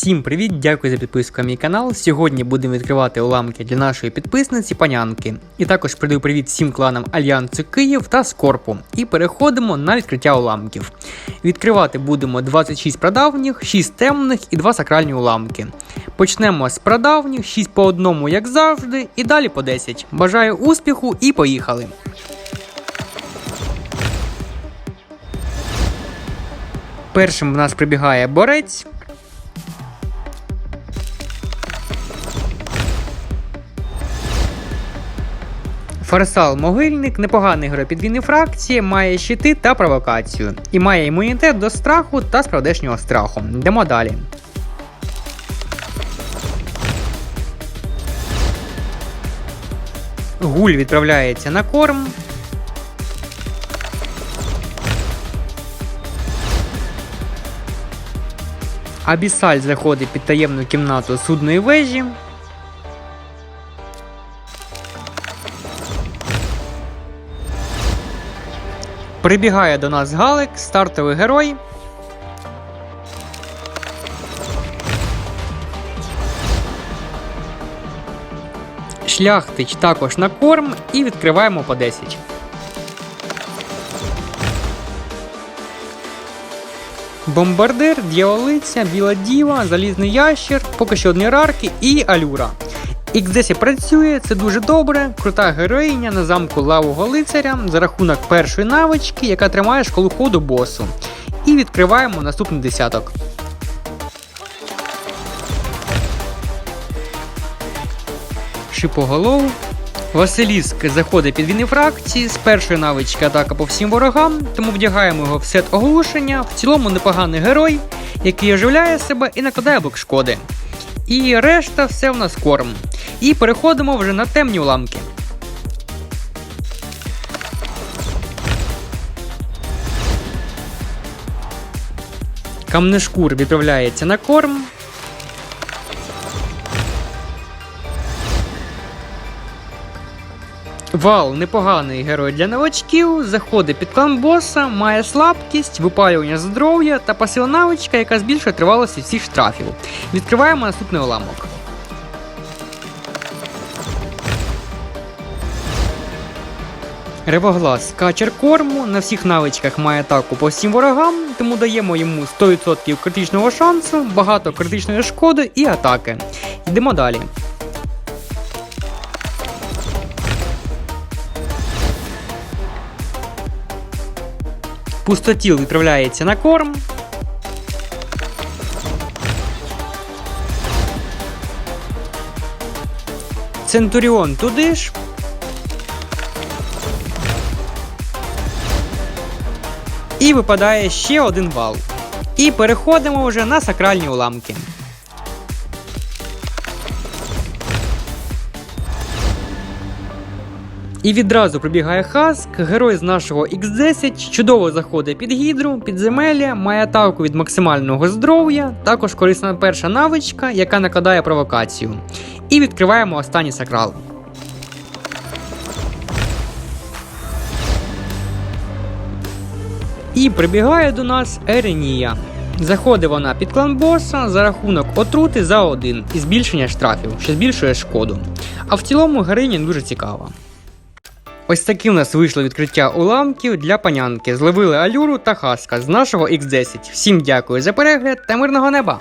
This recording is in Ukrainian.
Всім привіт! Дякую за підписку на мій канал. Сьогодні будемо відкривати уламки для нашої підписниці панянки. І також передаю привіт всім кланам Альянсу Київ та Скорпу. І переходимо на відкриття уламків. Відкривати будемо 26 прадавніх, 6 темних і 2 сакральні уламки. Почнемо з прадавніх, 6 по одному, як завжди, і далі по 10. Бажаю успіху і поїхали! Першим в нас прибігає борець. Фарсал Могильник непоганий герой підвійної фракції, має щити та провокацію. І має імунітет до страху та справдешнього страху. Йдемо далі. Гуль відправляється на корм. Абісаль заходить під таємну кімнату судної вежі. Прибігає до нас Галик, стартовий герой. Шляхтич також на корм і відкриваємо по 10. Бомбардир, дьяволиця, біла діва, залізний ящер, поки що одні рарки і алюра. X10 працює, це дуже добре. Крута героїня на замку лавого лицаря за рахунок першої навички, яка тримає школу ходу босу. І відкриваємо наступний десяток. Шипоголов. Василіск заходить під війни фракції з першої навички атака по всім ворогам, тому вдягаємо його в сет оглушення. В цілому непоганий герой, який оживляє себе і накладає блок шкоди. І решта все в нас корм. І переходимо вже на темні уламки. Камнешкур відправляється на корм. Вал непоганий герой для новачків, заходить під клан боса, має слабкість, випалювання здоров'я та пасива навичка, яка збільшує тривалості всіх штрафів. Відкриваємо наступний уламок. Ревоглаз качер корму на всіх навичках має атаку по всім ворогам, тому даємо йому 100% критичного шансу, багато критичної шкоди і атаки. Йдемо далі. Пустотіл відправляється на корм. Центуріон туди ж. І випадає ще один вал. І переходимо вже на сакральні уламки. І відразу прибігає Хаск, герой з нашого X10, чудово заходить під гідру, підземелля, має атаку від максимального здоров'я, також корисна перша навичка, яка накладає провокацію. І відкриваємо останній сакрал. І прибігає до нас Еренія. Заходить вона під клан боса за рахунок отрути за один і збільшення штрафів, що збільшує шкоду. А в цілому героїня дуже цікава. Ось такі у нас вийшло відкриття уламків для панянки. Зловили Алюру та Хаска з нашого X10. Всім дякую за перегляд та мирного неба!